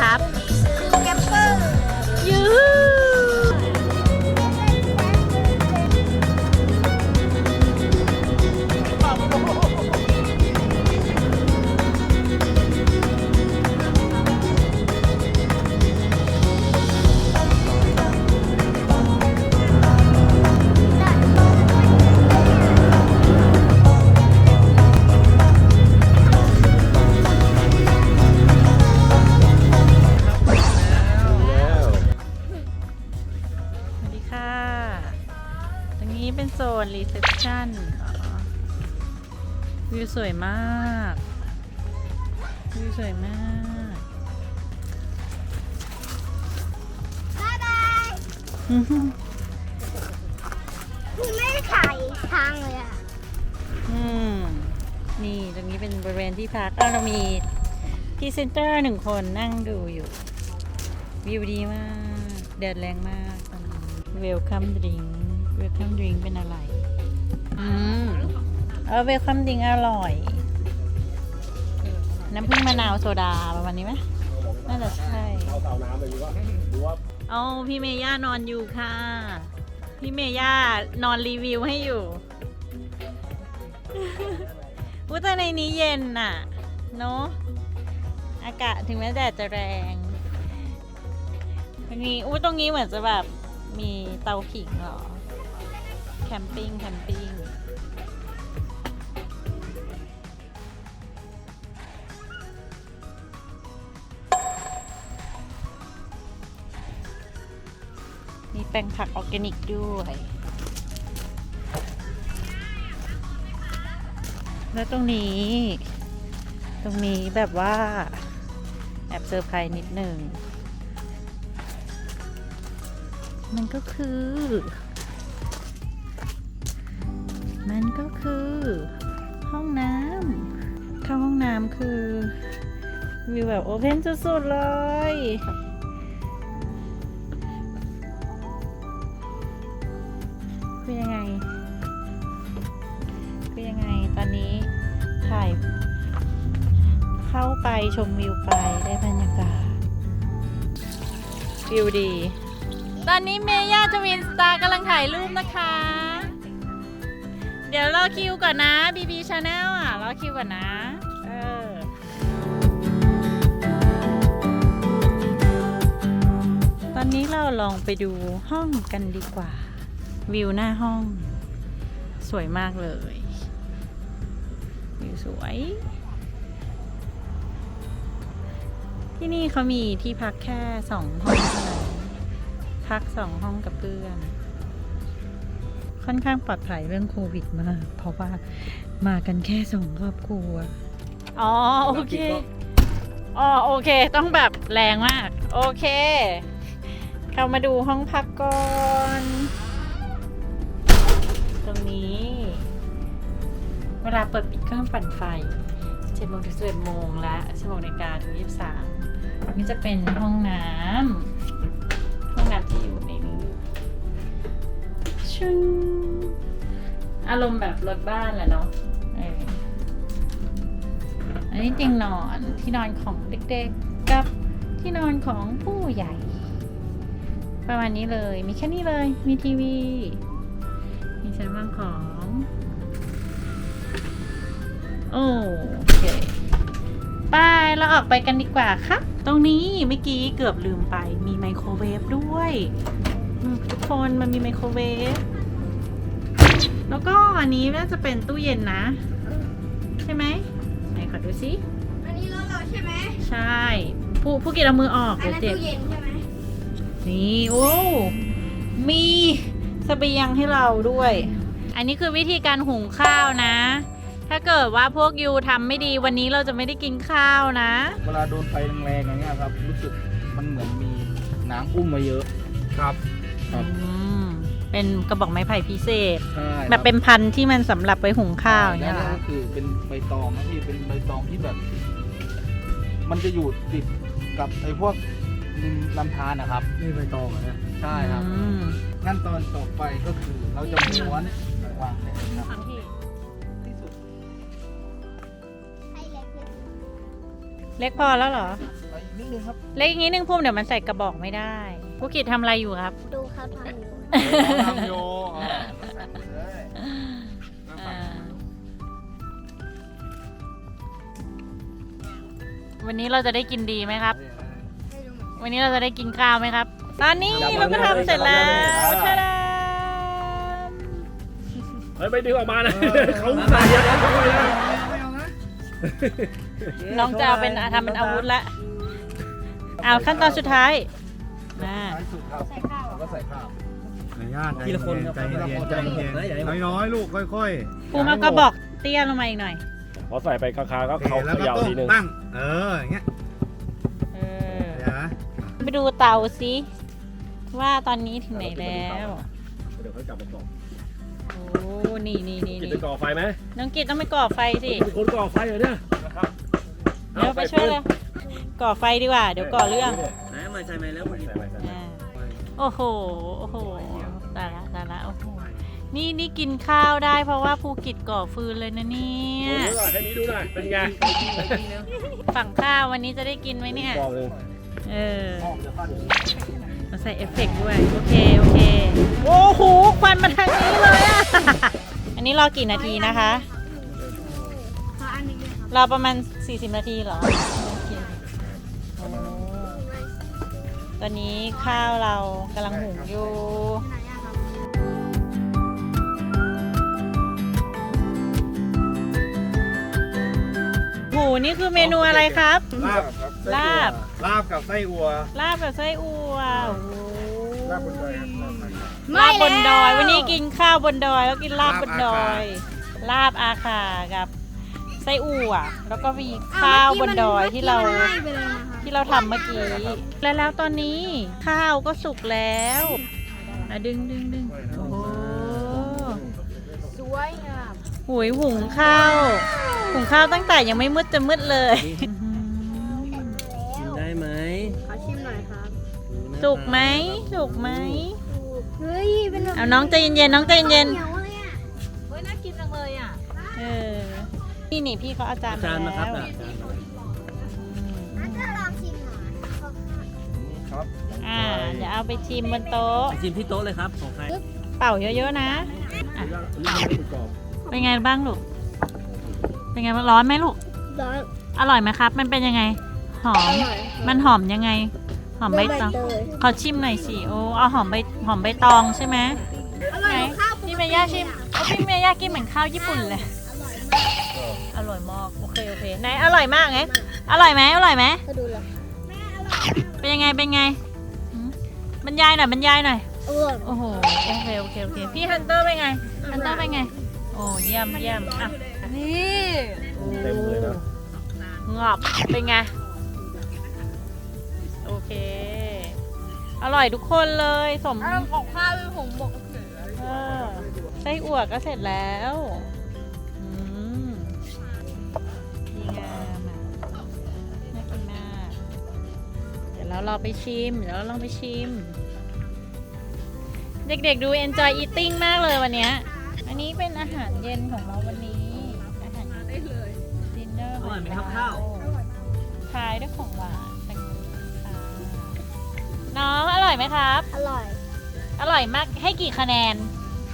ครับ สวยมากวิวสวยมากบ๊ายบายคือไม่ได้ถ่ายทางเลยอะอืมนี่ตรงนี้เป็นบริเวณที่พักแล้วเรามีพรีเซนเตอร์หนึ่งคนนั่งดูอยู่ วิวดีมาก แดดแรงมากตอนนี้ Welcome drink Welcome drink เป็นอะไร อืม เออ Welcome drink อร่อย น้ำผึ้งมะนาวโซดาประมาณนี้ไหมน่าจะใช่ เอาเตาน้ำไปดูว่าดูว่าเอาพี่เมย่านอนอยู่ค่ะ พี่เมย่านอนรีวิวให้อยู่ อุ้ยแต่ในนี้เย็นน่ะ เนอะอากาศถึงแม้แดดจะแรงตรงนี้อุ้ยตรงนี้เหมือนจะแบบมีเตาผิงเหรอ แคมปิ้งแคมปิ้ง แปลงผักออร์แกนิกด้วย แล้วตรงนี้ ตรงนี้แบบว่า แอบเซอร์ไพรส์นิดหนึ่ง มันก็คือ มันก็คือ ห้องน้ำเข้าห้องน้ำคือวิวแบบโอเพนสุดๆเลย เข้าไปชมวิวไปได้บรรยากาศวิวดี ตอนนี้เมย่าทวินสตาร์กำลังถ่ายรูปนะคะ เดี๋ยวรอคิวก่อนนะบีบีชาแนลอะ รอคิวก่อนนะเออตอนนี้เราลองไปดูห้องกันดีกว่า วิวหน้าห้อง สวยมากเลย วิวสวย ที่นี่เขามีที่พักแค่สองห้องเท่านั้นพักสองห้องกับเพื่อน ค่อนข้างปลอดภัยเรื่องโควิดมาก เพราะว่ามากันแค่สองครอบครัว อ๋อ โอเค อ๋อ โอเค ต้องแบบแรงมาก โอเคเข้ามาดูห้องพักก่อน ตรงนี้ เวลาเปิดปิดเครื่องปั่นไฟ7โมงถึง11โมงและ16นาฬิกาถึง23 นี่จะเป็นห้องน้ำห้องน้ำที่อยู่ในนี้ชึ้งอารมณ์แบบรถบ้านแหละเนาะอออันนี้เตียงนอนที่นอนของเด็กๆกับที่นอนของผู้ใหญ่ ประมาณนี้เลยมีแค่นี้เลย มีทีวี มีชั้นวางของ โอเค ไปเราออกไปกันดีกว่าครับตรงนี้เมื่อกี้เกือบลืมไป มีไมโครเวฟด้วยอืมทุกคนมันมีไมโครเวฟ แล้วก็อันนี้น่าจะเป็นตู้เย็นนะ ใช่ไหมไหนขอดูสิ อันนี้รถเราใช่ไหม ใช่ ผู้ผู้กินเอามือออกอันเดี๋ยวนั้นเจ็บ ตู้เย็นใช่ไหมนี่โอ้มีเสบียงให้เราด้วย อันนี้คือวิธีการหุงข้าวนะ ถ้าเกิดว่าพวกยูทำไม่ดีวันนี้เราจะไม่ได้กินข้าวนะ เวลาโดนไฟแรงๆอย่างเงี้ยครับรู้สึกมันเหมือนมีน้ำอุ้มมาเยอะครับ ครับ อืม เป็นกระบอกไม้ไผ่พิเศษ ใช่แบบเป็นพันธุ์ที่มันสำหรับไว้หุงข้าวอย่างเนี่เงี้ยเหรอก็คือเป็นใบตองนะพี่เป็นใบตองที่แบบ มันจะอยู่ติดกับไอ้พวกริมลำธารนะครับนี่ใบตองเหรอเนี่ยใช่ครับ อืมขั้นตอนต่อไปก็คือเราจะม้วนวางแผนครับ เล็กนิดเล็กพอแล้วเหรอแล้วนิดนึงครับเล็กอย่างนี้นึงพุ่มเดี๋ยวมันใส่กระบอกไม่ได้ผู้กิจทำอะไรอยู่ครับ ดูเขาทำอยู่ทำโยอ่าใส่ไปเลยนั่งฟังวันนี้เราจะได้กินดีไหมครับวันนี้เราจะได้กินข้าวไหมครับ ตอนนี้เราก็ทำเสร็จแล้วชาดาเฮ้ย ไม่ดึงออกมานะ เขาใส่ยัดเข้าไปนะไม่เอา นะน้องจะเอาเป็นทำเป็นอาวุธละเอาขั้นตอนสุดท้ายมาท้ายสุดครับใส่ข้าวเราก็ใส่ข้าวทีละคนครับใจเย็นใจเย็นน้อยๆลูกค่อยปูมากระบอกเตี้ยลงมาอีกหน่อยพอใส่ไปคาๆก็ๆเขาแล้วเขก็ย่าต้มทีนึงตั้งเอออย่างเงี้ยเออเดี๋ยวนะไปดูเตาสิว่าตอนนี้ถึงไหนแล้วเดี๋ยวเขากลับมาบอก โอ้นี่นี่นี่กินนี่ไปก่อไฟไหมน้องกิจต้องไปก่อไฟสิเป็นคนก่อไฟเหรอเนี่ยนะครับเดี๋ยวไปช่วยเลยก่อไฟดีกว่า เดี๋ยวก่อเรื่องไหนมาใส่ไหมแล้วใส่ไหมใส่ไหมอ่าโอ้โหโอ้โหตายละตายละโอ้โหนี่นี่กินข้าวได้เพราะว่าภูกิจก่อฟืนเลยนะเนี่โอ้ยยหน่อยให้นี้ดูหน่อยเป็นไงฝั่งข้าววันนี้จะได้กินไหมเนี่ย บอกเลยเออ มาใส่เอฟเฟกต์ด้วย โอเค โอเค โอ้โหควันมาทางนี้เลยอะอันนี้รอกี่นาทีนะคะ ขออันนี้ด้วยครับรอประมาณ 40 นาทีเหรอโอเคโอ้ตอนนี้ข้าวเรากำลังหุงอยู่ ไหนอะครับหูนี่คือเมนูอะไรครับ ลาบลาบ ลาบกับไส้อัว ลาบกับไส้อั่ว โอ้โหลาบบนดอยครับลาบไหนลาบบนดอย วันนี้กินข้าวบนดอยแล้วกินลาบบนดอย ลาบอาขากับไส้อั่วแล้วก็มีข้าวบนดอยที่เรามื่อกี้มันให้ไปเลยนะคะที่เราทำเมื่อกี้และแล้วตอนนี้ข้าวก็สุกแล้วอะดึงดึงดึงโอ้โหสวยงามหุยหุงข้าว หุงข้าวตั้งแต่ยังไม่มืดจะมืดเลย สุกไหมสุกไหม เฮ้ย เป็นแบบเอาน้องใจเย็นๆน้องใจเย็นเหนียวเลยอะเฮ้ยน่ากินจังเลยอะ เออนี่นี่พี่เขาเอาจารย์จานมาครับแล้วอะจานมาอาจจะลองชิมหน่อยครับอ่าเดี๋ยวเอาไปชิมบนโต๊ะ ไปชิมที่โต๊ะเลยครับของใครเป่าเยอะๆนะอะเป็นไงบ้างลูก เป็นไงบ้างร้อนไหมลูก ร้อนอร่อยไหมครับ มันเป็นยังไง หอม มันหอมยังไง หอมใบตองขอชิมหน่อยสิโอ้เอาหอมใบหอมใบตองใช่ไหมอร่อยไหนกว่าข้าวปกติพี่เมย่าชิมเอาพี่เมย่ากินเหมือนข้าวญี่ปุ่นเลยอร่อยมากโอเคโอเคไหนอร่อยมากไงอร่อยไหมอร่อยไหมก็ดูเลยเป็นยังไงเป็นไงหืมบรรยายหน่อยบรรยายหน่อยอร่อยโอ้โหโอเคโอเคโอเคพี่ฮันเตอร์เป็นไงฮันเตอร์เป็นไงโอ้เยี่ยมเยี่ยมอะนี่เต็มเลยนะงอบเป็นไงโอเคอร่อยทุกคนเลยสมของข้าวเป็นผงบกเออไส้อั่วก็เสร็จแล้วอืมดีงามอะน่ากินมากเดี๋ยวเราลองไปชิม เดี๋ยวเราลองไปชิม เด็กๆดู enjoy eating มากเลยวันเนี้ยอันนี้เป็นอาหารเย็นของเราวันนี้ อาหารได้เลยดินเนอร์อร่อยไหมครับข้าวทายด้วยของหวานแตงโมค่ะ น้องอร่อยไหมครับ อร่อย อร่อยมากให้กี่คะแนน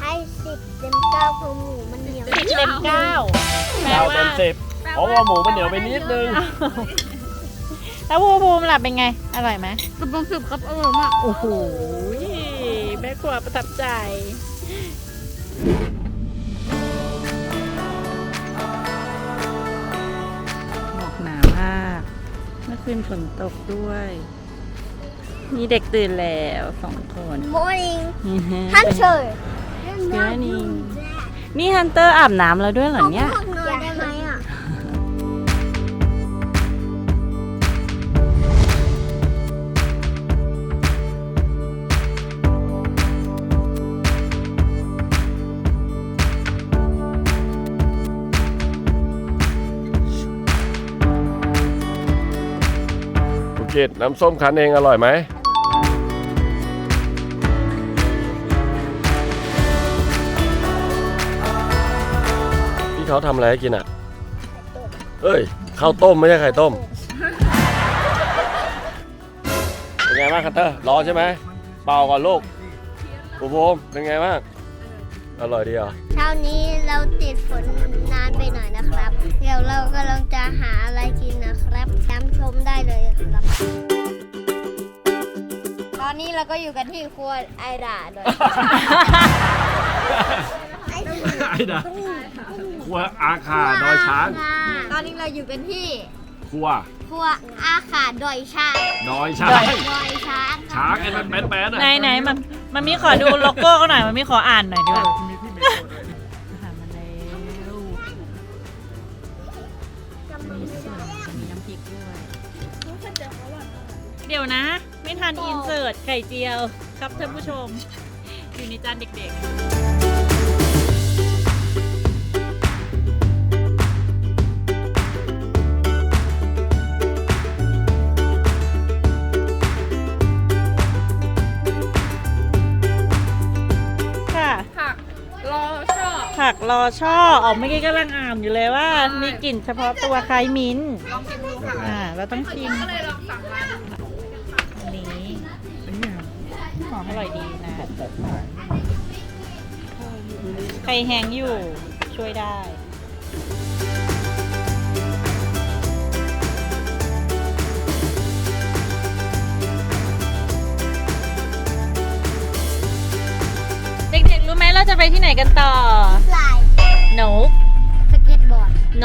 ให้สิบเต็มเก้าเพราะหมูมันเหนียวสิบเต็มเก้าแปลเราว่าเต็มสิบเพราะว่าหมูมันเหนียวไปนิดนึง แล้วภูภูมิล่ะเป็นไง อร่อยไหมกระป๋องสิบครับอร่อยมาก โอ้โหแม่ครัวประทับใจ หมอกหนามาก เมื่อคืนฝนตกด้วย มีเด็กตื่นแล้วสองคน morning ฮัฮันนเตเชออร์ร์ Morning นี่ฮันเตอร์อาบน้ำแล้วด้วยเหรอเนี่ย ห้องนอนได้ไหมอะภูเก็ตน้ำส้มคั้นเองอร่อยไหม พี่เขาทำอะไรให้กินอะเอ้ยข้าวต้มไม่ใช่ไข่ต้มไงบ้างคัตเตอร์ร้อนใช่ไหมเป่าก่อนลูกปูภูมิเป็นไงบ้างอร่อยดีเหรอเช้านี้เราติดฝนนานไปหน่อยนะครับ เดี๋ยวเรากำลังจะหาอะไรกินนะครับตามชมได้เลยครับ ตอนนี้เราก็อยู่กันที่ครัวไอดาด้วย ไอ้ดาครัวอาคาดอยช้าง ตอนนี้เราอยู่กันที่ครัว ครัวอาขาดอยช้างดอยช้าง ดอยช้างช้างไอ้มันแป๊ดๆอะไหนไหนมันมันมีขอดูโลโก้เขาหน่อยมันมีขออ่านหน่อยดีกว่าอาหารมาแล้วมีส่วนมีน้ำพริกด้วย เดี๋ยวนะ ไม่ทันอินเสิร์ตไข่เจียว ครับท่านผู้ชม อยู่ในจานเด็กๆ รอช่อออกเมื่อกี้กำลังอ่านอยู่เลยว่า มีกลิ่นเฉพาะตัวคล้ายมิ้นท์ลองชิมดูค่ะอ่าเราต้องชิมก็เลยลองสั่งมาอันนี้อร่อยดีนะไข่แห้งอยู่ช่วยได้เด็กๆรู้ไหมเราจะไปที่ไหนกันต่อ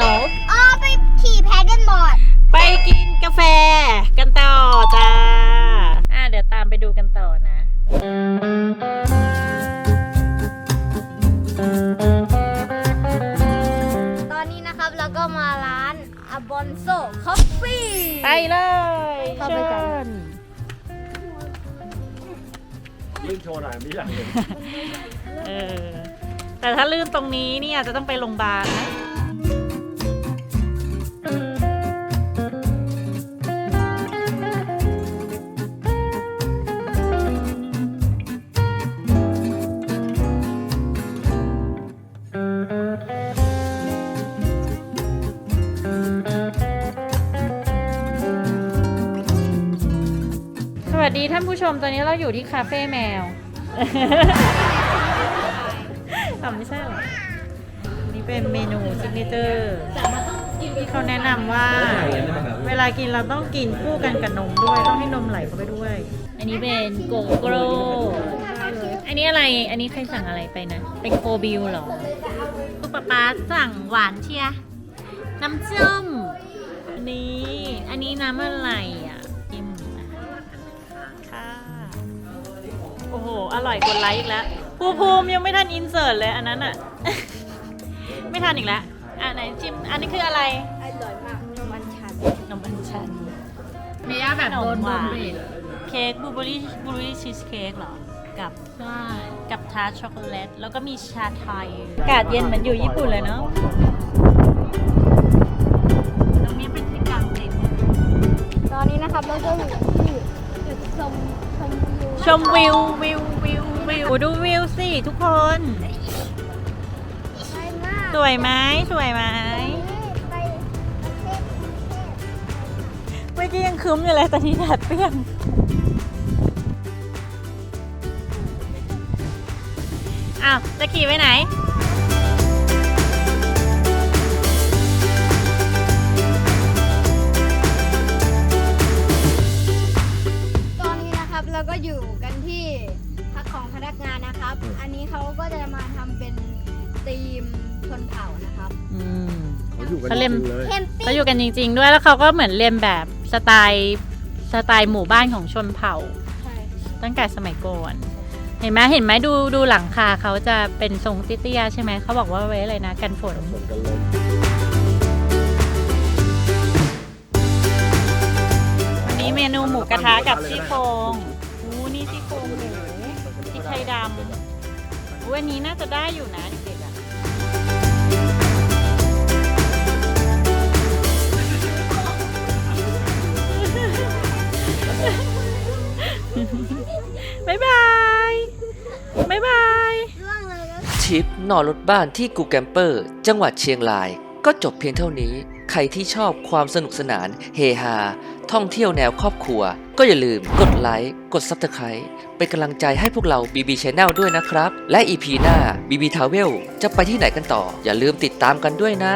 ตบอร์ดหนูอ๋อไปขี่แพดเดิลบอร์ดไปกินกาแฟกันต่อจ้า อะเดี๋ยวตามไปดูกันต่อนะ ตอนนี้นะครับเราก็มาร้านอาบอนโซคอฟฟี่ไปเลยเข้าไปกันเชิญลื่นโชว์หน่อยไม่อยากเห็นเออ แต่ถ้าลื่นตรงนี้นี่อาจจะต้องไปโรงพยาบาลนะ สวัสดีท่านผู้ชมตอนนี้เราอยู่ที่คาเฟ่แมวอะไม่ใช่เหรอ นี่เป็นเมนูซิกเนเจอร์ที่เขาแนะนำว่า เวลากินเราต้องกินคู่กันกับนมด้วย ต้องให้นมไหลเข้าไปด้วย อันนี้เป็นโกโกโรอันนี้อะไร อันนี้ใครสั่งอะไรไปนะ เป็นโคบิลเหรอปุ๊บป๊าป๊าสั่งหวานเชียร์น้ำส้มอันนี้อันนี้น้ำอะไรอะ โอ้โห อร่อยกดไลค์อีกแล้วภูภูมิยังไม่ทันอินเสิร์ตเลยอันนั้นอะ ไม่ทันอีกแล้วอะไหนชิม อันนี้คืออะไร อร่อยมากมันชันนมอัญชัน เมย่าแบบโดนขมหโดวานเบรกเค้กบลูเบอรี่บลูเบอรี่ชีสเค้กเหรอ กับใช่กับทาร์ตช็อกโกแลต แล้วก็มีชาไทย อากาศเย็นเหมือนอยู่ญี่ปุ่นเลยเนาะ ตรงนี้เป็นที่กลางเต็นท์ตอนนี้นะครับเราก็อยู่ที่จุดชม ชมวิวชมวิววิววิววิวดูวิวสิทุกคนไปมากสวยไหมสวยไหมไปประเทศประเทศเมื่อกี้ยังคืมอยู่เลยตอนนี้แดดเปรี้ยงอ้าวจะขี่ไปไหน เลยเทมปิ้เขาอยู่กันจริง ๆ ด้วยแล้วเขาก็เหมือนเรียนแบบสไตล์สไตล์หมู่บ้านของชนเผ่าใช่ตั้งแต่สมัยก่อน เห็นไหมเห็นไหมดูดูหลังคาเขาจะเป็นทรงเตี้ยๆใช่ไหมเขาบอกว่าไว้อะไรนะกันฝนเหมือนกันเลยวันนี้เมนูหมูกระทะกับซี่โครงอู้นี่ซี่โครงหมูพริกไทยดำอู้อันนี้น่าจะได้อยู่นะ บ๊ายบายบ๊ายบายร่วงเลยแล้วทริปนอนรถบ้านที่กูแกมเปอร์ จังหวัดเชียงราย ก็จบเพียงเท่านี้ ใครที่ชอบความสนุกสนาน เฮฮา ท่องเที่ยวแนวครอบครัว ก็อย่าลืมกดไลค์ กด Subscribe เป็นกำลังใจให้พวกเรา BB Channel ด้วยนะครับ และ EP หน้า BB Travel จะไปที่ไหนกันต่อ อย่าลืมติดตามกันด้วยนะ